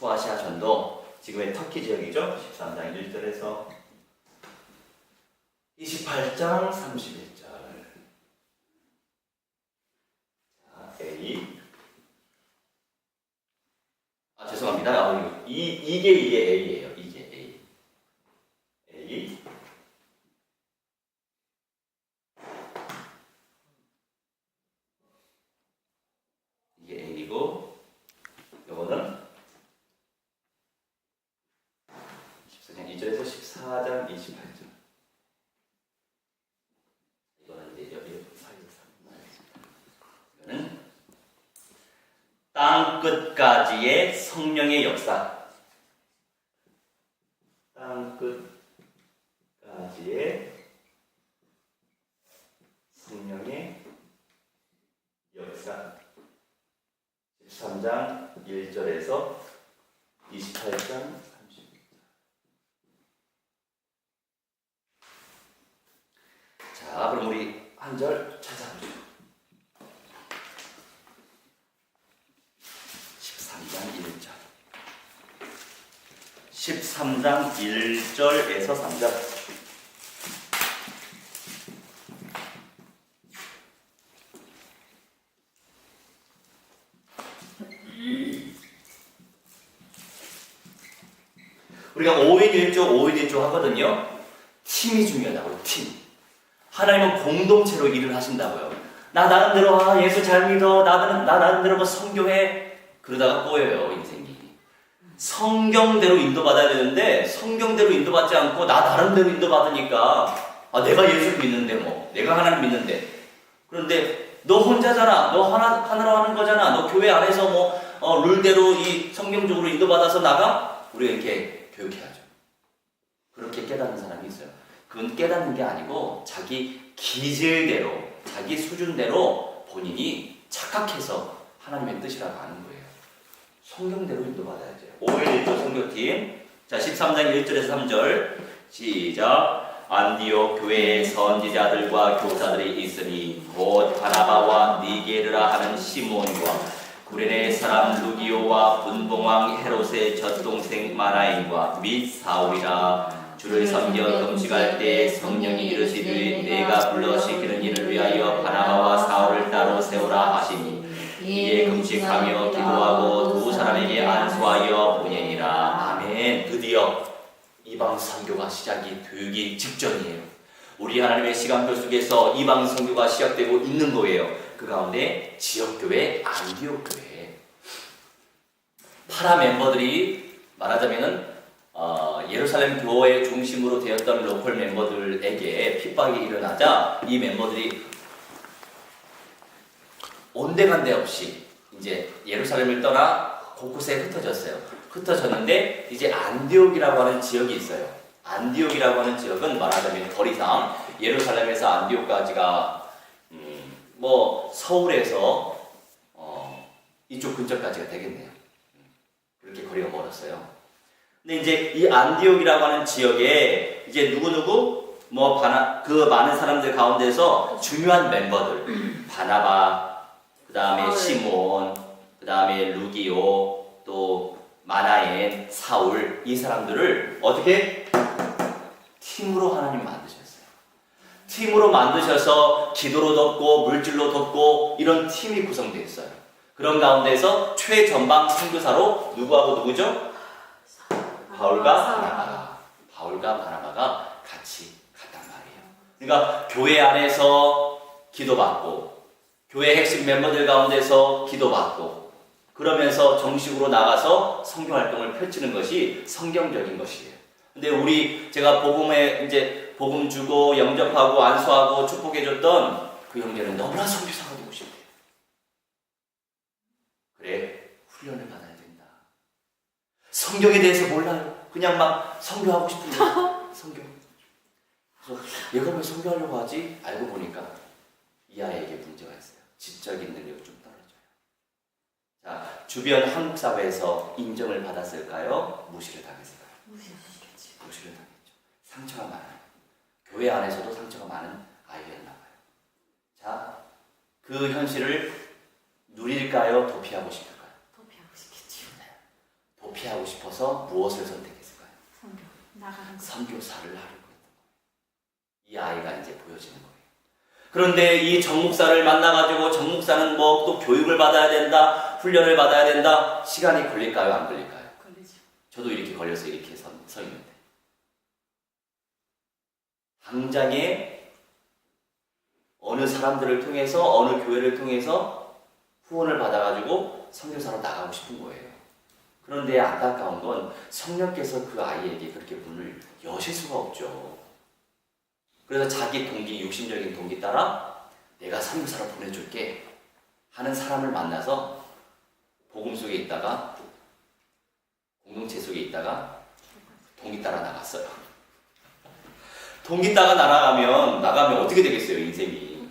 소아시아 전도 지금의 터키 지역이죠. 13장 1절에서 28장 31절. 자, A. 아, 죄송합니다. 아, 이, 이게 A. A. 이게 A고 요거는 14장 2절에서 14장 28절. 이거는 이제 여기 사이에서 이거는 땅 끝까지의 성령의 역사. 땅 끝까지의 성령의 역사. 13장 1절에서 28장 30절. 자, 그럼 우리 한 절 찾아보죠. 13장 1절. 13장 1절에서 3절. 우리가 5인 1조, 5인 1조 하거든요. 팀이 중요하다고요, 팀. 하나님은 공동체로 일을 하신다고요. 나 나름대로 아, 예수 잘 믿어. 나, 나, 나 나름대로 뭐 성교해. 그러다가 꼬여요, 인생이. 성경대로 인도받아야 되는데 성경대로 인도받지 않고 나 나름대로 인도받으니까 아, 내가 예수 믿는데 뭐 내가 하나님 믿는데 그런데 너 혼자잖아. 너 하나, 하나로 하는 거잖아. 너 교회 안에서 뭐 어, 룰대로 이 성경적으로 인도받아서 나가? 우리가 이렇게 교육해야죠. 그렇게 깨닫는 사람이 있어요. 그건 깨닫는 게 아니고 자기 기질대로, 자기 수준대로 본인이 착각해서 하나님의 뜻이라고 아는 거예요. 성경대로 인도받아야죠. 5일 1조 성교팀. 자, 13장 1절에서 3절. 시작. 안디옥 교회에 선지자들과 교사들이 있으니 곧 바나바와 니게르라 하는 시몬과 구레네 사람 루기오와 분봉왕 헤롯의 젖동생 마나인과 및 사울이라 주를 섬겨 금식할 때 성령이 이르시되 내가 불러 시키는 일을 위하여 바나바와 사울을 따로 세우라 하시니 이에 금식하며 기도하고 두 사람에게 안수하여 보내니라. 아멘. 드디어 이방 선교가 시작이 되기 직전이에요. 우리 하나님의 시간표 속에서 이방 선교가 시작되고 있는 거예요. 그 가운데 지역교회 안디옥 교회. 파라 멤버들이 말하자면은 어, 예루살렘 교회 중심으로 되었던 로컬 멤버들에게 핍박이 일어나자 이 멤버들이 온데간데 없이 이제 예루살렘을 떠나 곳곳에 흩어졌어요. 흩어졌는데 이제 안디옥이라고 하는 지역이 있어요. 안디옥이라고 하는 지역은 말하자면 더 이상 예루살렘에서 안디옥까지가 음, 뭐 서울에서 어, 이쪽 근처까지가 되겠네요. 음, 그렇게 거리가 멀었어요. 근데 이제 이 안디옥이라고 하는 지역에 이제 누구누구 뭐 바나 그 많은 사람들 가운데서 중요한 멤버들 바나바 그 다음에. 시몬 그 다음에 루기오 또 마나엔 사울 이 사람들을 어떻게 팀으로 하나님 만드셨어요. 팀으로 만드셔서 기도로 돕고 물질로 돕고 이런 팀이 구성되어 있어요. 그런 가운데서 최전방 선교사로 누구하고 누구죠? 바울과 바나바가 바울과 바나바가 같이 갔단 말이에요. 그러니까 교회 안에서 기도받고 교회 핵심 멤버들 가운데서 기도받고 그러면서 정식으로 나가서 성경 활동을 펼치는 것이 성경적인 것이에요. 근데 우리 제가 복음에 이제 복음 주고 영접하고 안수하고 축복해 줬던 그 형제는 너무나 선교사가 되고 싶대요. 그래 훈련을 받아야 된다. 성경에 대해서 몰라요. 그냥 막 성교하고 싶은데 성교. 그래서 얘가 왜 성교하려고 하지? 알고 보니까 이 아이에게 문제가 있어요. 지적인 능력이 좀 떨어져요. 자, 주변 한국 사회에서 인정을 받았을까요? 무시를 당했을까요? 무시하시겠지. 무시를 당했죠. 상처가 많아요. 교회 안에서도 상처가 많은 아이였나 봐요. 자, 그 현실을 누릴까요? 도피하고 싶을까요? 도피하고 싶겠지. 도피하고 싶어서 무엇을 선택했을까요? 선교사를 하려고 했던 거예요. 이 아이가 이제 보여지는 거예요. 그런데 이 정목사를 만나가지고 정목사는 뭐 또 교육을 받아야 된다, 훈련을 받아야 된다. 시간이 걸릴까요? 안 걸릴까요? 걸리죠. 저도 이렇게 걸려서 이렇게 서, 서 있는데. 당장에 어느 사람들을 통해서, 어느 교회를 통해서 후원을 받아가지고 선교사로 나가고 싶은 거예요. 그런데 안타까운 건 성령께서 그 아이에게 그렇게 문을 여실 수가 없죠. 그래서 자기 동기, 육신적인 동기 따라 내가 선교사로 보내줄게 하는 사람을 만나서 복음 속에 있다가 공동체 속에 있다가 동기 따라 나갔어요. 동기 따라 날아가면 나가면 어떻게 되겠어요 인생이?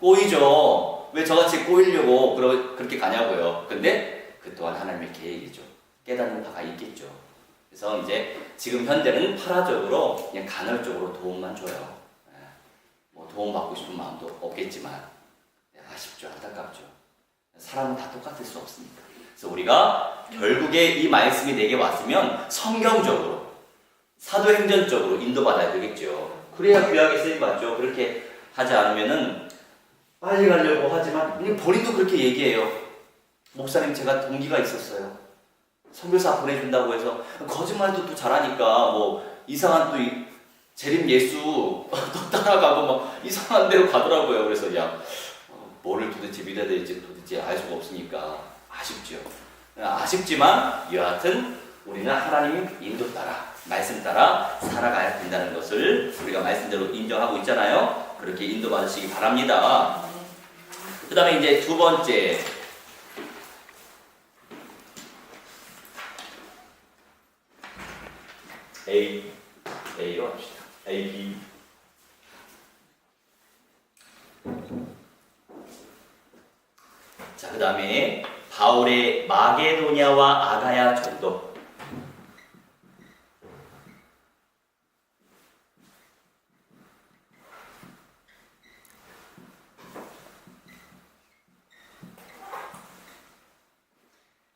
꼬이죠. 왜 저같이 꼬이려고 그러, 그렇게 가냐고요. 근데 그 또한 하나님의 계획이죠. 깨닫는 바가 있겠죠. 그래서 이제 지금 현재는 파라적으로 그냥 간헐적으로 도움만 줘요. 예. 뭐 도움 받고 싶은 마음도 없겠지만 네, 아쉽죠. 안타깝죠. 사람은 다 똑같을 수 없으니까. 그래서 우리가 결국에 이 말씀이 내게 왔으면 성경적으로 사도행전적으로 인도받아야 되겠죠. 그래야 귀하게 쓰임 받죠. 그렇게 하지 않으면은 빨리 가려고 하지만 본인도 그렇게 얘기해요. 목사님 제가 동기가 있었어요. 선교사 보내준다고 해서 거짓말도 또 잘하니까 뭐 이상한 또 이- 재림 예수 또 따라가고 막 이상한 데로 가더라고요. 그래서 야 어, 뭐를 도대체 믿어야 될지 도대체 알 수가 없으니까 아쉽죠. 아쉽지만 여하튼 우리는 하나님 인도 따라 말씀 따라 살아가야 된다는 것을 우리가 말씀대로 인정하고 있잖아요. 그렇게 인도받으시기 바랍니다. 그 다음에 이제 두 번째. A, A로 합시다. A, B. 자, 그 다음에 바울의 마게도냐와 아가야 전도.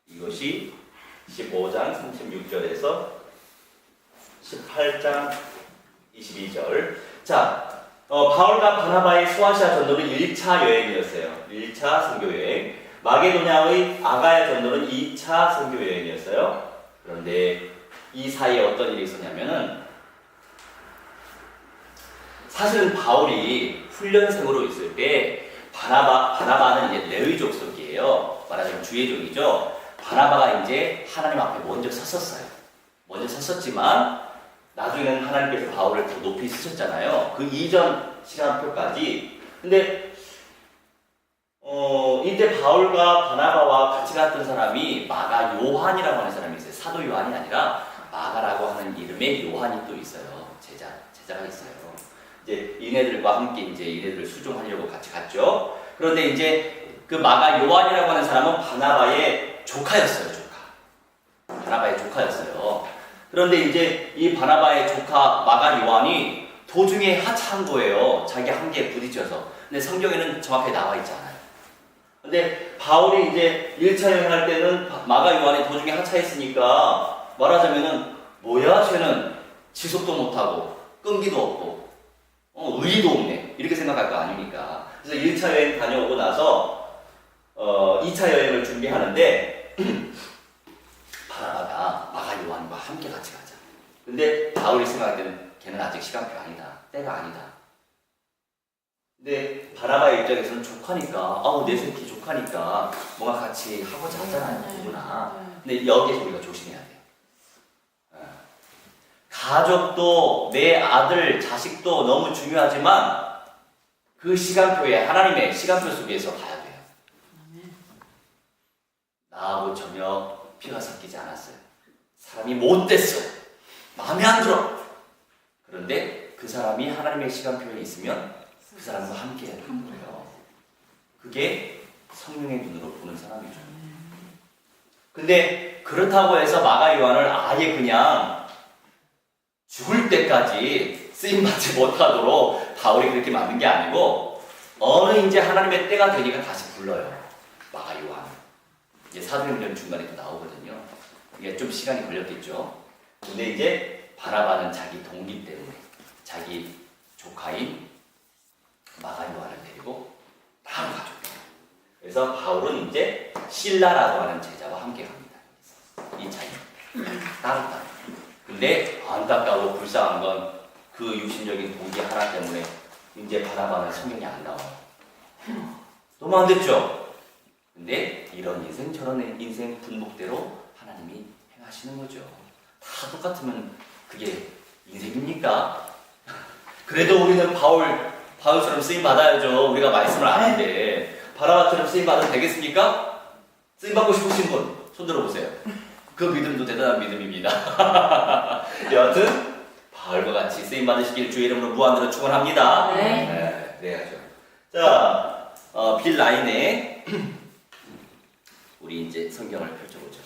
이것이 15장 36절에서 18장 22절. 자, 어, 바울과 바나바의 소아시아 전도는 1차 여행이었어요. 1차 선교 여행. 마게도냐의 아가야 전도는 2차 선교 여행이었어요. 그런데 이 사이에 어떤 일이 있었냐면은 사실은 바울이 훈련생으로 있을 때 바나바 바나바는 이제 레위 족 속이에요. 말하자면 주의족이죠. 바나바가 이제 하나님 앞에 먼저 섰었어요. 먼저 섰었지만 나중에는 하나님께서 바울을 더 높이 쓰셨잖아요. 그 이전 시간표까지. 근데 어 이때 바울과 바나바와 같이 갔던 사람이 마가 요한이라고 하는 사람이 있어요. 사도 요한이 아니라 마가라고 하는 이름의 요한이 또 있어요. 제자 제자가 있어요. 이제 이네들과 함께 이제 이네들을 수종하려고 같이 갔죠. 그런데 이제 그 마가 요한이라고 하는 사람은 바나바의 조카였어요. 조카. 바나바의 조카였어요. 그런데 이제 이 바나바의 조카 마가 요한이 도중에 하차한 거예요. 자기 한계에 부딪혀서. 근데 성경에는 정확하게 나와 있지 않아요. 근데 바울이 이제 1차 여행할 때는 바- 마가 요한이 도중에 하차했으니까 말하자면은 뭐야 쟤는 지속도 못하고 끈기도 없고 어, 의리도 없네 이렇게 생각할 거 아닙니까? 그래서 1차 여행 다녀오고 나서 어, 2차 여행을 준비하는데 바나바가 마가 요한과 함께 같이 가자. 근데 바울이 생각할 때는 걔는 아직 시간표 아니다. 때가 아니다. 근데 바나바의 입장에서는 조카니까, 아우 내 새끼 조카니까 뭔가 같이 하고자 하잖아요, 누구나. 근데 여기에서 우리가 조심해야 돼요. 예. 가족도 내 아들, 자식도 너무 중요하지만 그 시간표에 하나님의 시간표 속에서 가야 돼요. 나하고 전혀 피가 섞이지 않았어요. 사람이 못됐어. 마음에 안 들어. 그런데 그 사람이 하나님의 시간표에 있으면 그 사람과 함께 해야 되는 거예요. 그게 성령의 눈으로 보는 사람이죠. 근데 그렇다고 해서 마가 요한을 아예 그냥 죽을 때까지 쓰임 받지 못하도록 바울이 그렇게 만든 게 아니고 어느 이제 하나님의 때가 되니까 다시 불러요. 마가 요한. 이제 사도행전 중간에 또 나오거든요. 이게 좀 시간이 걸렸겠죠. 근데 이제 바라바는 자기 동기 때문에 자기 조카인 마가 요한을 데리고 바로 가죠. 그래서 바울은 이제 신라라고 하는 제자와 함께 갑니다. 이 차이 따로 따로. 근데 안타까워 불쌍한 건그 육신적인 동기 하나 때문에 이제 바라바는 성경이 안 나와요. 너무 안 됐죠? 근데 이런 인생 저런 인생 분목대로 하나님이 행하시는 거죠. 다 똑같으면 그게 인생입니까? 그래도 우리는 바울 바울처럼 쓰임 받아야죠. 우리가 말씀을 아는데 바라바처럼 쓰임 받으면 되겠습니까? 쓰임 받고 싶으신 분 손 들어보세요. 그 믿음도 대단한 믿음입니다. 여하튼 바울과 같이 쓰임 받으시길 주의 이름으로 무한으로 축원합니다. 네. 네, 그래야죠. 자, 어, 빌 라인에 우리 이제 성경을 펼쳐보죠.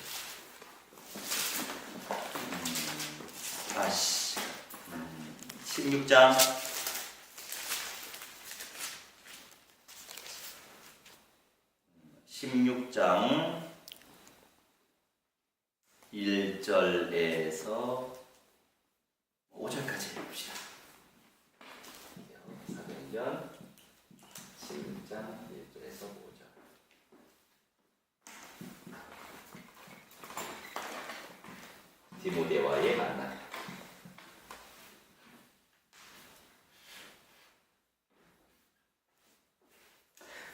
음, 16장. 십육 장 1절에서 5절까지 해봅시다. 사도행전 16장 1절에서 5절. 디모데와의 만남.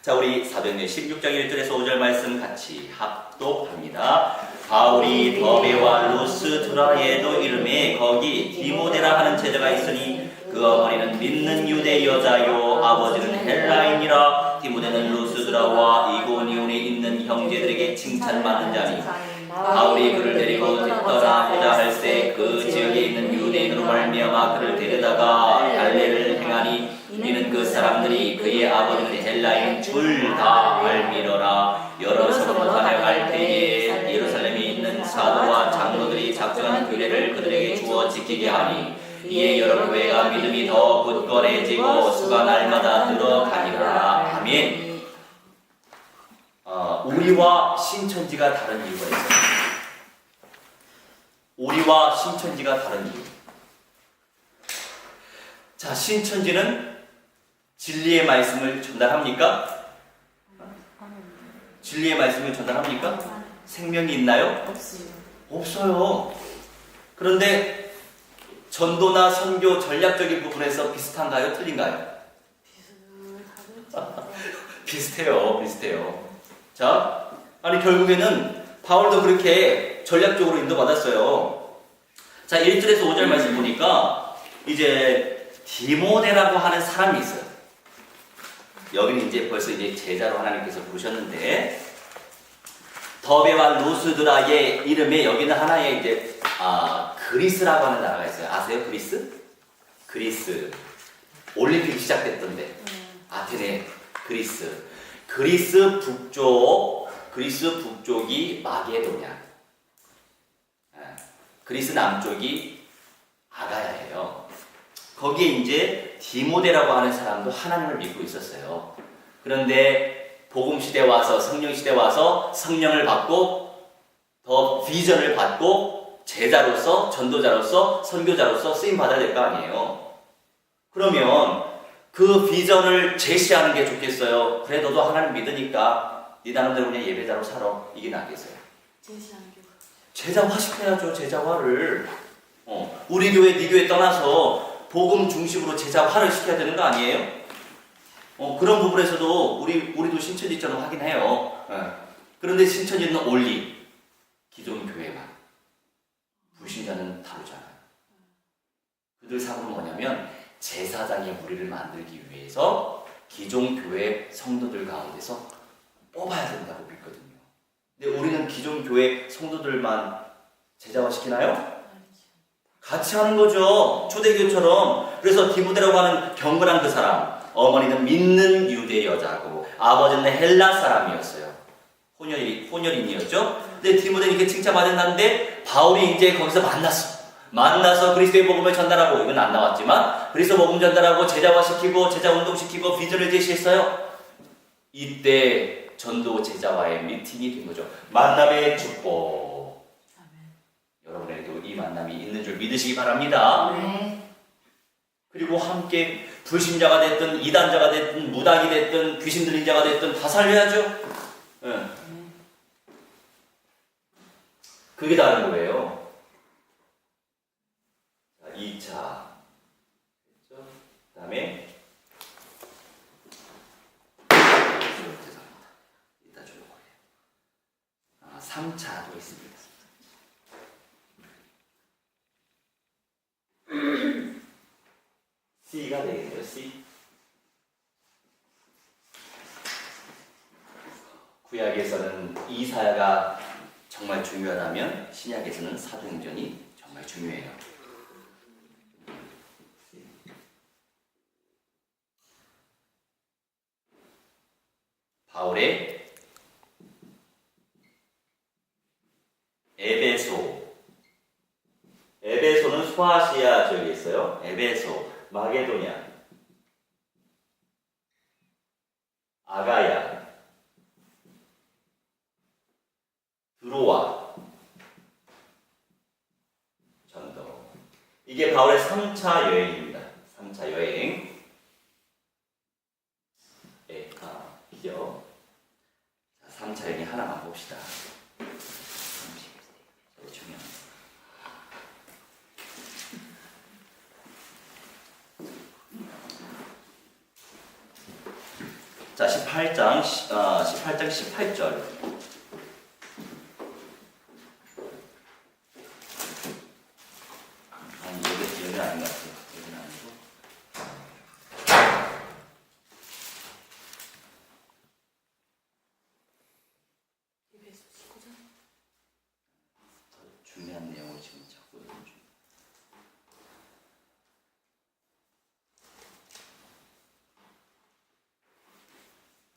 자, 우리 사도행전 16장 1절에서 5절 말씀 같이 합독합니다. 바울이 더베와 루스드라에도 이름에 거기 디모데라 하는 제자가 있으니 그 어머니는 믿는 유대 여자요 아버지는 헬라인이라 디모데는 루스드라와 이고니온에 있는 형제들에게 칭찬받는 자니 바울이 그를 데리고 떠나고자 할새 그 지역에 있는 유대인으로 말미암아 그를 데려다가 할례를 행하니 이는 그 사람들이 그의 아버지는 헬라인 줄 다 알미러라. 여러 서로문화를 갈 때에 예루살렘에 있는 사도와 장로들이 작정한 규례를 그들에게 주어 지키게 하니 이에 여러 교회가 믿음이 더 굳건해지고 수가 날마다 늘어가니라. 아멘. 어, 우리와 신천지가 다른 이유가 있어요 우리와 신천지가 다른 이유. 자 신천지는 진리의 말씀을 전달합니까? 진리의 말씀을 전달합니까? 생명이 있나요? 없어요. 없어요. 그런데 전도나 선교 전략적인 부분에서 비슷한가요? 틀린가요? 비슷해요. 비슷해요. 자, 아니 결국에는 바울도 그렇게 전략적으로 인도받았어요. 자, 1절에서 5절 말씀 보니까 이제 디모데라고 하는 사람이 있어요. 여기는 이제 벌써 이제 제자로 하나님께서 부르셨는데 더베와 루스드라의 이름에 여기는 하나의 이제 아 그리스라고 하는 나라가 있어요. 아세요? 그리스? 그리스 올림픽 시작됐던데 아테네 그리스 그리스 북쪽 그리스 북쪽이 마게도냐 아, 그리스 남쪽이 아가야예요. 거기에 이제 디모데라고 하는 사람도 하나님을 믿고 있었어요. 그런데 복음 시대 와서 성령 시대 와서 성령을 받고 더 비전을 받고 제자로서 전도자로서 선교자로서 쓰임 받아야 될 거 아니에요. 그러면 그 비전을 제시하는 게 좋겠어요. 그래 너도 하나님 믿으니까 네 나름대로 그냥 예배자로 살아 이게 낫겠어요. 제시하는 게 제자화 시켜야죠 제자화를. 어, 우리 교회 네 교회 떠나서 복음 중심으로 제자화를 시켜야 되는 거 아니에요? 어, 그런 부분에서도 우리 우리도 신천지처럼 하긴 해요. 예. 그런데 신천지는 올리 기존 교회만 불신자는 다르잖아요. 그들 사고는 뭐냐면 제사장의 무리를 만들기 위해서 기존 교회 성도들 가운데서 뽑아야 된다고 믿거든요. 근데 우리는 기존 교회 성도들만 제자화 시키나요? 같이 하는 거죠. 초대교처럼. 그래서 디모데라고 하는 경건한 그 사람. 어머니는 믿는 유대 여자고 아버지는 헬라 사람이었어요. 혼혈이, 혼혈인이었죠. 근데 디모데는 이렇게 칭찬받았는데 바울이 이제 거기서 만났어. 만나서 그리스도의 복음을 전달하고 이건 안 나왔지만 그리스도 복음 전달하고 제자화 시키고 제자 운동시키고 비전을 제시했어요. 이때 전도 제자와의 미팅이 된 거죠. 만남의 축복. 아멘. 믿으시기 바랍니다. 네. 그리고 함께 불신자가 됐든 이단자가 됐든 무당이 됐든 귀신 들린 자가 됐든 다 살려야죠. 예. 그게 다른 거예요. 자, 2차. 그렇죠? 그 다음에 죄송합니다. 이따 주는 거예요. 아, 3차도 있습니다. C가 되겠네요. C. 구약에서는 이사야가 정말 중요하다면 신약에서는 사도행전이 정말 중요해요. 바울의 에베소 에베 소아시아 지역에 있어요. 에베소, 마게도냐, 아가야, 드로아, 전도. 이게 바울의 3차 여행입니다. 3차 여행. 예, 아, 기억. 자, 3차 여행 하나만 봅시다. 제일 중요한 거. 자, 18장, 어, 18장 18절. 아니, 여기, 여기는 아닌 것 같아요. 여기는 아니고. 입에서 19장. 더 중요한 내용을 지금 자꾸 좀.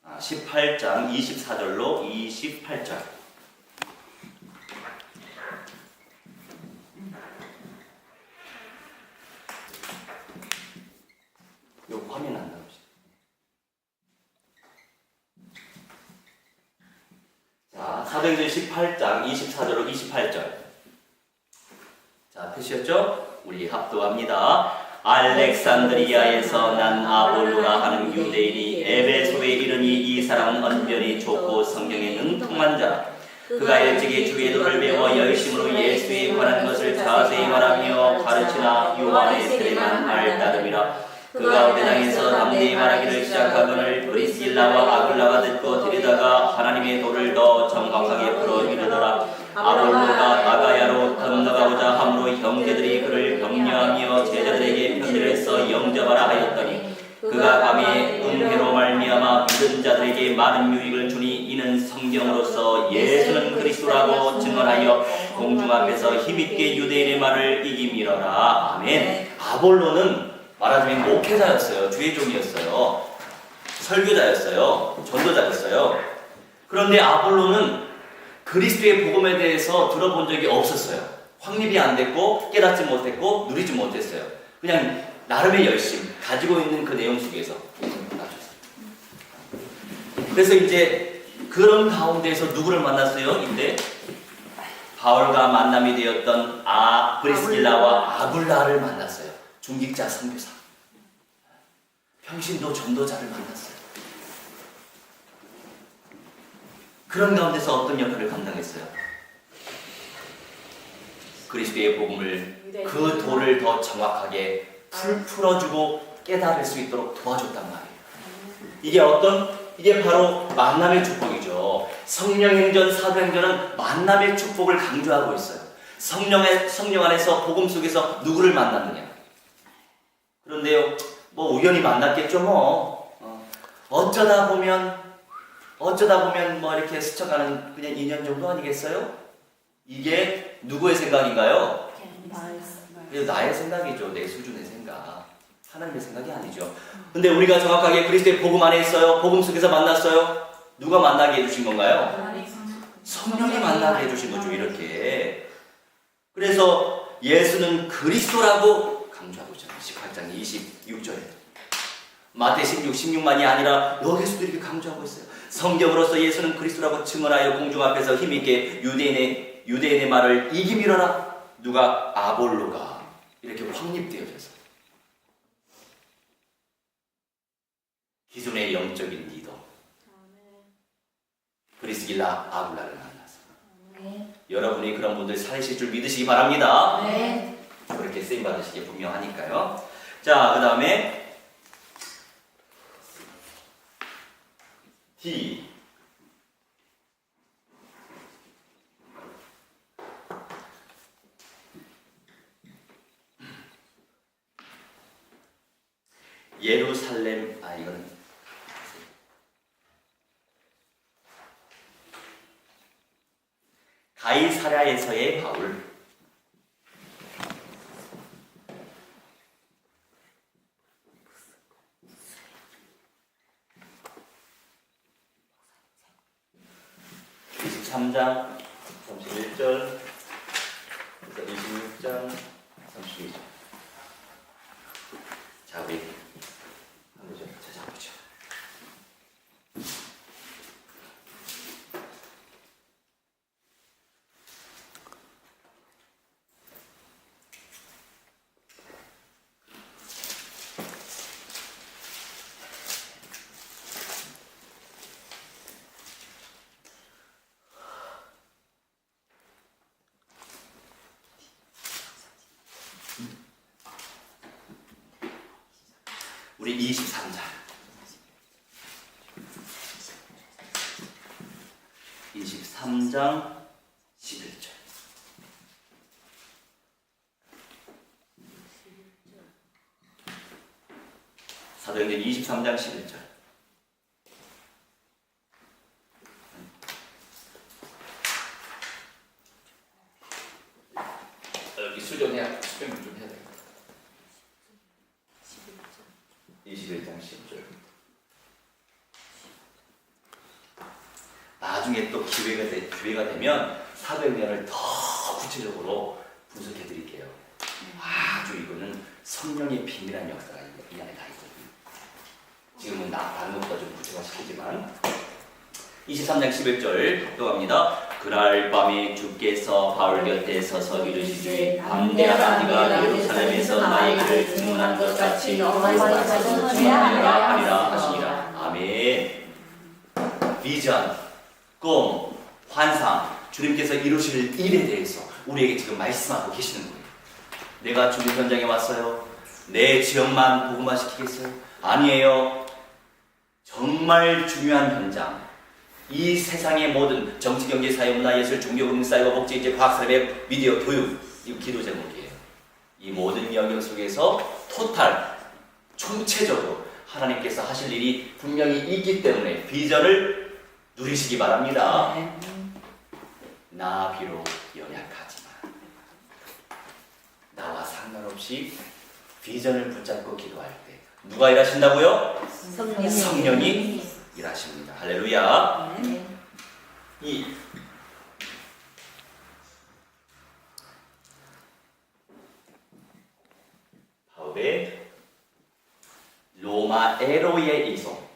아, 18장 24절로 28절. 요 화면 안 나오죠. 자, 사도행전 18장 24절로 28절. 자, 표시였죠? 우리 합도합니다. 알렉산드리아에서 난 아볼로라 하는 유대인이 에베소에 이르니 이 사람은 언변이 좁고 성경에 능통한 자라. 그가 일찍이 주의 도를 배워 열심으로 예수에 관한 것을 자세히 가르치나 요한의 세례만 말 따름이라. 그 가운데 당에서 담대히 말하기를 시작하거늘 브리스길라와 아굴라가 듣고 들이다가 하나님의 도를 더 정확하게 풀어 이르더라. 아볼로가 나가야로 건너가고자 함으로 형제들이 그를 격려하며 제자들에게 편지를서 영접하라 하였더니 그가 밤에 은혜로 말미암아 믿은 자들에게 많은 유익을 주니 이는 성경으로서 예수는 그리스도라고 증언하여 공중 앞에서 힘있게 유대인의 말을 이기밀어라. 아멘. 아볼로는 말하자면 목회자였어요. 주의 종이었어요. 설교자였어요. 전도자였어요. 그런데 아볼로는 그리스도의 복음에 대해서 들어본 적이 없었어요. 확립이 안 됐고 깨닫지 못했고 누리지 못했어요. 그냥 나름의 열심 가지고 있는 그 내용 속에서 그래서 이제 그런 가운데서 누구를 만났어요? 이때 바울과 만남이 되었던 아 브리스길라와 아굴라를 만났어요. 중직자 선교사. 평신도 전도자를 만났어요. 그런 가운데서 어떤 역할을 감당했어요? 그리스도의 복음을 그 돌을 더 정확하게 풀, 풀어주고 깨달을 수 있도록 도와줬단 말이에요. 이게 어떤 이게 바로 만남의 축복이죠. 성령행전, 사도행전은 만남의 축복을 강조하고 있어요. 성령의 성령 안에서 복음 속에서 누구를 만났느냐. 그런데요, 뭐 우연히 만났겠죠, 뭐. 어, 어쩌다 보면 어쩌다 보면 뭐 이렇게 스쳐가는 그냥 2년 정도 아니겠어요? 이게 누구의 생각인가요? 나의 생각이죠. 내 수준의 생각. 하나님의 생각이 아니죠. 근데 우리가 정확하게 그리스도의 복음 안에 있어요. 복음 속에서 만났어요. 누가 만나게 해주신 건가요? 성령이 만나게 해주신 거죠. 이렇게. 그래서 예수는 그리스도라고 강조하고 있잖아요. 18장 26절에. 마태 16, 16만이 아니라 여기서도 이렇게 강조하고 있어요. 성경으로서 예수는 그리스도라고 증언하여 공중 앞에서 힘있게 유대인의 유대인의 말을 이기밀어라. 누가 아볼로가 이렇게 확립되어져서 기존의 영적인. 브리스길라 아굴라를 만나서 네. 여러분이 그런 분들 살리실 줄 믿으시기 바랍니다. 네. 그렇게 쓰임 받으시기 분명하니까요. 자, 그 다음에 D 예루살렘 아가이 사랴에서의 바울 23장 31절 26장 32절 자 우리 한번 좀 찾아보죠 우리 23장 23장 11절. 사도행전 23장 11절 여기 수정해야 수정 좀 해야 되겠다 21장 10절. 나중에 또 기회가, 되, 기회가 되면 사도행전을 더 구체적으로 분석해 드릴게요. 아주 이거는 성령의 비밀한 역사가 이- 이 안에 다 있거든요. 지금은 나, 다른 것보다 좀 구체화시키지만 23장 11절 또 갑니다. 그날 밤에 주께서 바울 곁에 서서 이르시되 담대하라 네가 예루살렘에서 나의 길을 증언한 것 같이 너희와도 증언하리라 하리라 하시니라. 아멘. 비전, 꿈, 환상, 주님께서 이루실 일에 대해서 우리에게 지금 말씀하고 계시는 거예요. 내가 주님 현장에 왔어요. 내 지역만 복음화 시키겠어요? 아니에요. 정말 중요한 현장. 이 세상의 모든 정치, 경제, 사회, 문화, 예술, 종교, 금융, 사이버, 복지, 이제 과학, 산업, 미디어, 교육, 이거 기도 제목이에요. 이 모든 영역 속에서 토탈, 총체적으로 하나님께서 하실 일이 분명히 있기 때문에 비전을 누리시기 바랍니다. 나 비록 연약하지만 나와 상관없이 비전을 붙잡고 기도할 때 누가 일하신다고요? 성령이. 성령이 일하십니다. 할렐루야. 네. 이 바울의 로마에로의 이송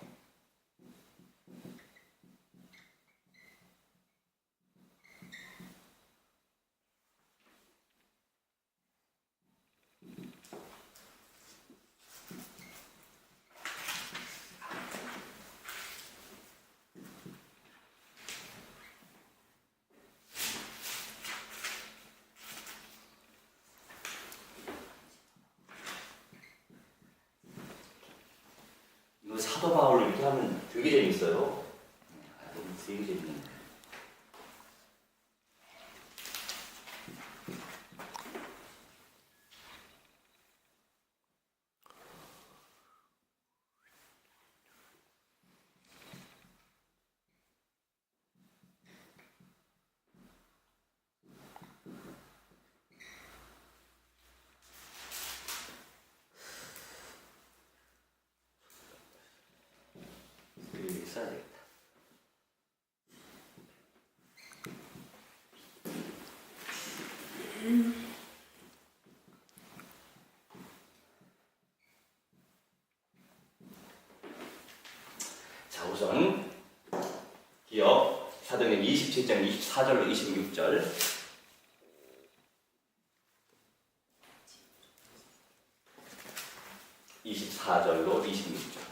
이거 사도 바울을 이렇게 하면 되게 재밌어요. 아, 너무 되게 재밌는데. 써야 되겠다. 자, 우선 기억 사도행 27장 24절로 26절 24절로 26절.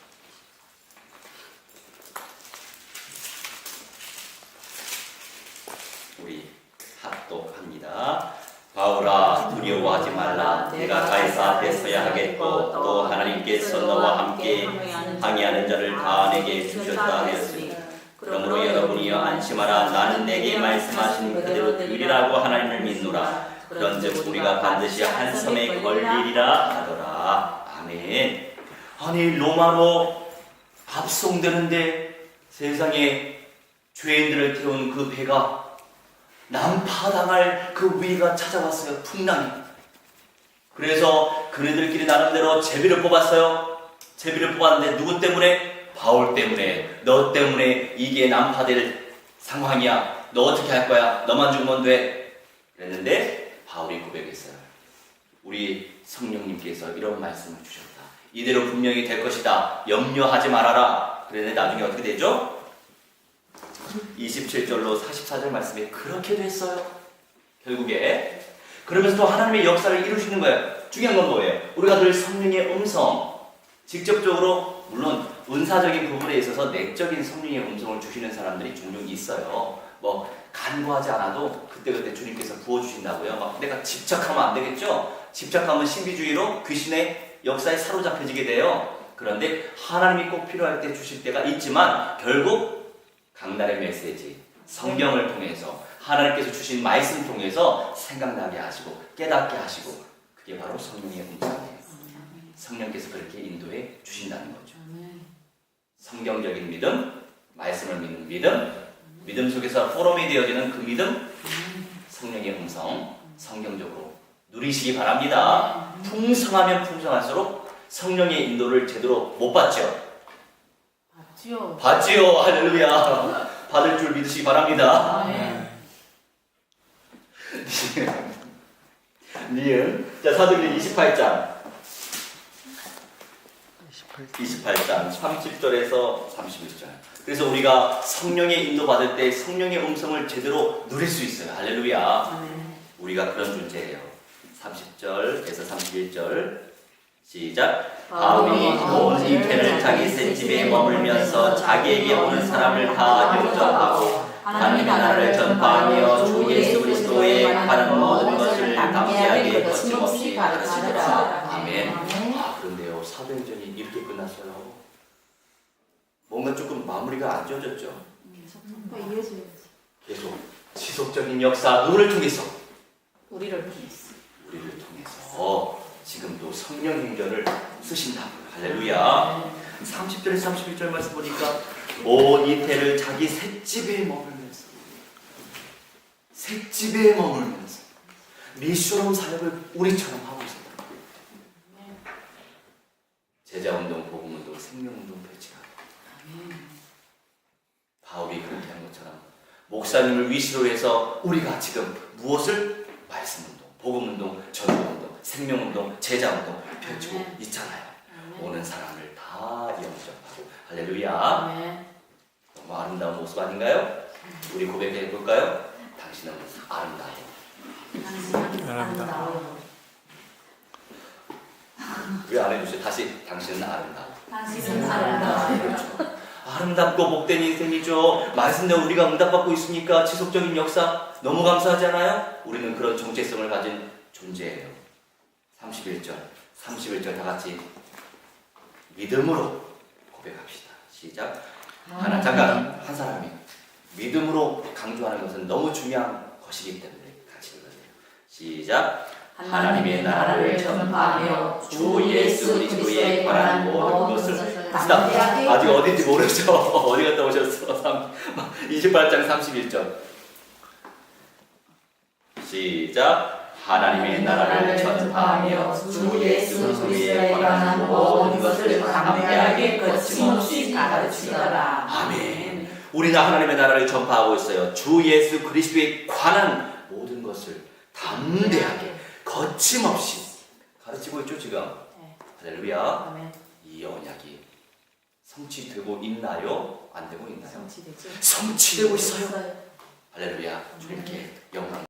우리 합독합니다. 바울아 두려워하지 가이사 앞에 서야 하겠고 또 하나님께서 너와 함께 항의하는 자를 다 내게 주셨다 하였으니 그러므로 여러분이여 안심하라. 나는 내게 말씀하신 그대로 되리라고 하나님을 믿노라. 그런즉 우리가 반드시 한 섬에 걸리리라 하더라. 아멘. 아니 로마로 압송되는데 세상에 죄인들을 태운 그 배가 난파당할 그 위기가 찾아왔어요. 풍랑이 그래서 그네들끼리 나름대로 제비를 뽑았어요. 제비를 뽑았는데 누구 때문에? 바울 때문에. 너 때문에 이게 난파될 상황이야. 너 어떻게 할 거야? 너만 죽으면 돼. 그랬는데 바울이 고백했어요. 우리 성령님께서 이런 말씀을 주셨다. 이대로 분명히 될 것이다. 염려하지 말아라. 그랬는데 나중에 어떻게 되죠? 27절로 44절 말씀에 그렇게 됐어요. 결국에 그러면서 또 하나님의 역사를 이루시는 거예요. 중요한 건 뭐예요? 우리가 늘 성령의 음성 직접적으로 물론 은사적인 부분에 있어서 내적인 성령의 음성을 주시는 사람들이 종종 있어요. 뭐 간구하지 않아도 그때그때 주님께서 부어주신다고요. 막 내가 집착하면 안 되겠죠? 집착하면 신비주의로 귀신의 역사에 사로잡혀지게 돼요. 그런데 하나님이 꼭 필요할 때 주실 때가 있지만 결국 강단의 메시지, 성경을 통해서 하나님께서 주신 말씀 통해서 생각나게 하시고 깨닫게 하시고 그게 바로 성령의 음성이에요. 성령께서 그렇게 인도해 주신다는 거죠. 성경적인 믿음, 말씀을 믿는 믿음, 믿음 속에서 포럼이 되어지는 그 믿음, 성령의 음성, 성경적으로 누리시기 바랍니다. 풍성하면 풍성할수록 성령의 인도를 제대로 못 받죠. 맞죠? 받지요. 할렐루야. 받을 줄 믿으시기 바랍니다. 아멘. 니은. 자, 사도행전 28장. 28장 30절에서 31절. 그래서 우리가 성령의 인도 받을 때 성령의 음성을 제대로 누릴 수 있어요. 할렐루야. 우리가 그런 존재예요. 30절에서 31절. 시작. 바울이 온 이태를 자기 새 집에 머물면서 자기에게 오는 사람을 다 영접하고 하나님의 나라를 전파하며 주 예수 그리스도 의 하는 모든 것을 담대하게 거침없이 가르치더라. 아멘. 아 그런데요 사도행전이 이렇게 끝났어요. 뭔가 조금 마무리가 안 지어졌죠. 이어져야지. 계속 지속적인 역사 누구를 통해서 우리를 통해서. 우리를 통해서 지금도 성령 행전을 쓰신다고요. 할렐루야. 30절에서 31절 말씀 보니까 온 이태를 자기 셋집에 머물면서 셋집에 머물면서 미션홈 사역을 우리처럼 하고 있습니다. 제자운동, 복음운동, 생명운동 펼치라. 바울이 그렇게 한 것처럼 목사님을 위시로 해서 우리가 지금 무엇을 말씀운동, 복음운동, 전도운동, 생명운동, 제자운동 펼치고. 있잖아요. 오는 사람을 다 영접하고 할렐루야. 너무 아름다운 모습 아닌가요? 우리 고백해 볼까요? 당신은 아름다워. 당신은 아름다워. 왜 안 해주세요? 다시 당신은 아름다워. 당신은 아름다워. 그렇죠. 아름답고 복된 인생이죠. 말씀대로 우리가 응답받고 있으니까 지속적인 역사 너무 감사하지 않아요? 우리는 그런 정체성을 가진 존재예요. 31절, 31절 다 같이 믿음으로 고백합시다. 시작. 하나 잠깐 한 사람이 믿음으로 강조하는 것은 너무 중요한 것이기 때문에 같이 읽어요. 시작. 하나님의 나라를 전파하며 주 예수 그리스도에 관한 모든 것을. 아직 어딘지 모르죠. 어디 갔다 오셨어? 3, 28장 31절. 시작. 하나님의 나라를 전파하며 주 예수 그리스도에 관한 모든 것을 담대하게 거침없이 가르치더라. 아멘. 우리는 하나님의 나라를 전파하고 있어요. 주 예수 그리스도에 관한 모든 것을 담대하게 거침없이 가르치고 있죠 지금. 네. 할렐루야. 이 언약이 성취되고 있나요? 안 되고 있나요? 성취되죠. 성취되고 있어요. 할렐루야. 주님께 영광.